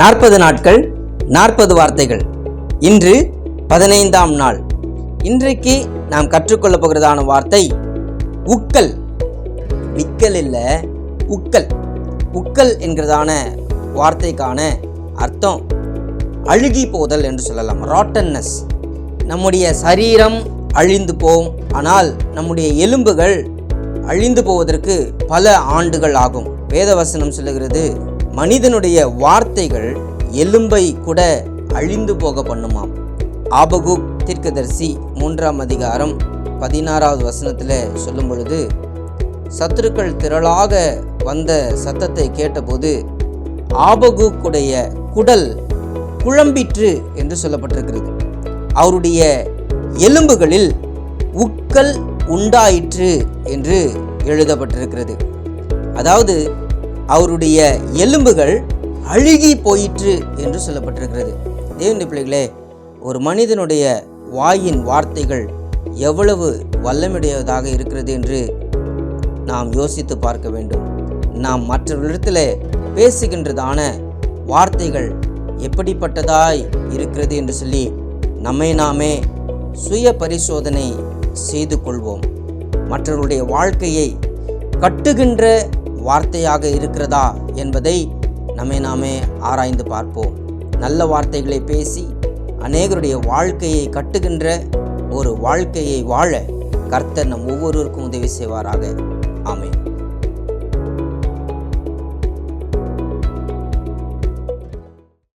நாற்பது நாட்கள் நாற்பது வார்த்தைகள். இன்று பதினைந்தாம் நாள். இன்றைக்கு நாம் கற்றுக்கொள்ளப் போகிறதான வார்த்தை உக்கல் விக்கல் இல்லை உக்கல் உக்கல் என்கிறதான வார்த்தைக்கான அர்த்தம் அழுகி போதல் என்று சொல்லலாம். ராட்டன்னஸ் நம்முடைய சரீரம் அழிந்து போம். ஆனால் நம்முடைய எலும்புகள் அழிந்து போவதற்கு பல ஆண்டுகள் ஆகும். வேதவசனம் சொல்லுகிறது மனிதனுடைய வார்த்தைகள் எலும்பை கூட அழிந்து போக பண்ணுமாம். ஆபகுக் தீர்க்கதரிசி மூன்றாம் அதிகாரம் பதினாறாவது வசனத்தில் சொல்லும் பொழுது சத்துருக்கள் திரளாக வந்த சத்தத்தை கேட்டபோது ஆபகுக்குடைய குடல் குழம்பிற்று என்று சொல்லப்பட்டிருக்கிறது. அவருடைய எலும்புகளில் உக்கல் உண்டாயிற்று என்று எழுதப்பட்டிருக்கிறது. அதாவது அவருடைய எலும்புகள் அழுகி போயிற்று என்று சொல்லப்பட்டிருக்கிறது. தேவனுடைய பிள்ளைகளே ஒரு மனிதனுடைய வாயின் வார்த்தைகள் எவ்வளவு வல்லமுடையதாக இருக்கிறது என்று நாம் யோசித்து பார்க்க வேண்டும். நாம் மற்றவர்களிடத்தில் பேசுகின்றதான வார்த்தைகள் எப்படிப்பட்டதாய் இருக்கிறது என்று சொல்லி நம்மை நாமே சுய பரிசோதனை செய்து கொள்வோம். மற்றவர்களுடைய வாழ்க்கையை கட்டுகின்ற வார்த்தையாக இருக்கிறதா என்பதை நம்மை நாமே ஆராய்ந்து பார்ப்போம். நல்ல வார்த்தைகளை பேசி அநேகருடைய வாழ்க்கையை கட்டுகின்ற ஒரு வாழ்க்கையை வாழ கர்த்தர் நம் ஒவ்வொருவருக்கும் உதவி செய்வாராக. ஆமேன்.